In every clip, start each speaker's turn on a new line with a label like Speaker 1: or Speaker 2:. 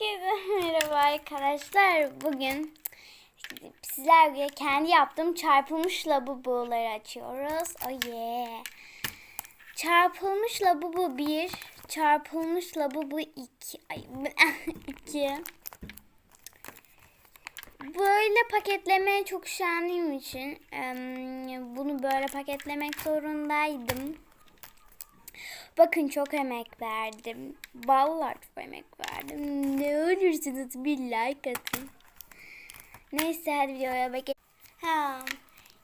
Speaker 1: Herkese merhaba arkadaşlar. Bugün sizlerle kendi yaptığım çarpılmış labubuları açıyoruz. Oh yeah. Çarpılmış labubu 1, çarpılmış labubu 2. Ay 2. Böyle paketlemeye çok üşendiğim için bunu böyle paketlemek zorundaydım. Bakın çok emek verdim. Vallahi çok emek verdim. Ne olursunuz bir like atın. Neyse hadi videoya bakayım. Ha,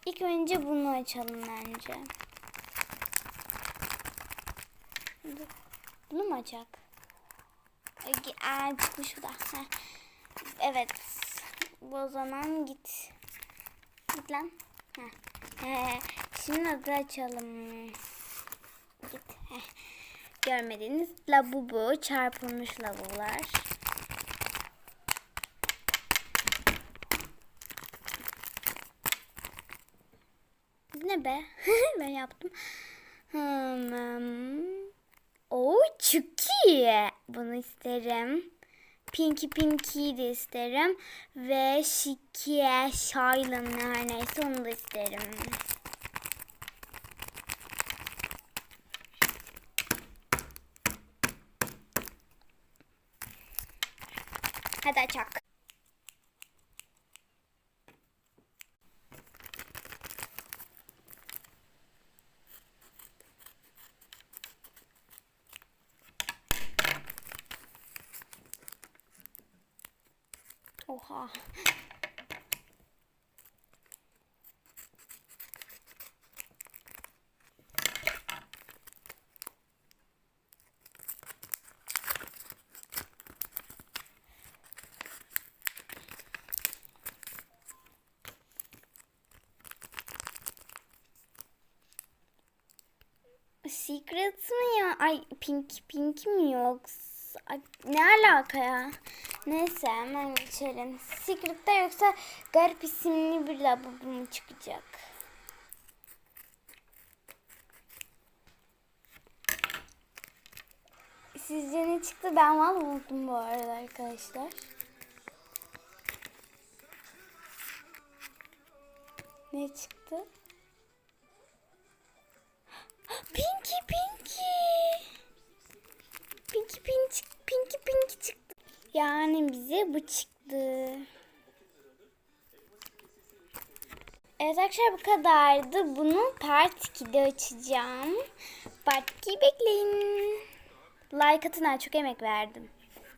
Speaker 1: ilk önce bunu açalım bence. Bunu mu açak? Aa, çıkmış da. Heh. Evet. O zaman git. Git lan. Heh. Şimdi adı açalım. Git. Görmediğiniz labubu, çarpılmış labular. Ne be? ben yaptım. Hmm. O çok iyi. Bunu isterim. Pinky Pinky'yi de isterim. Ve Şikiye, Shaylin her neyse onu da isterim. Hadi açak. Oha. Secret mi ya? Ay pink pink mi yoksa? Ay, ne alaka ya? Neyse hemen geçelim. Secret'te yoksa garip isimli bir labubu mu çıkacak? Sizce ne çıktı? Ben valla unuttum bu arada arkadaşlar. Ne çıktı? Pinky Pinky. Pinky Pinky Pinky Pinky çıktı. Yani bize bu çıktı. Evet arkadaşlar bu kadardı. Bunu part 2'de açacağım. Part 2'yi bekleyin. Like atın çok emek verdim.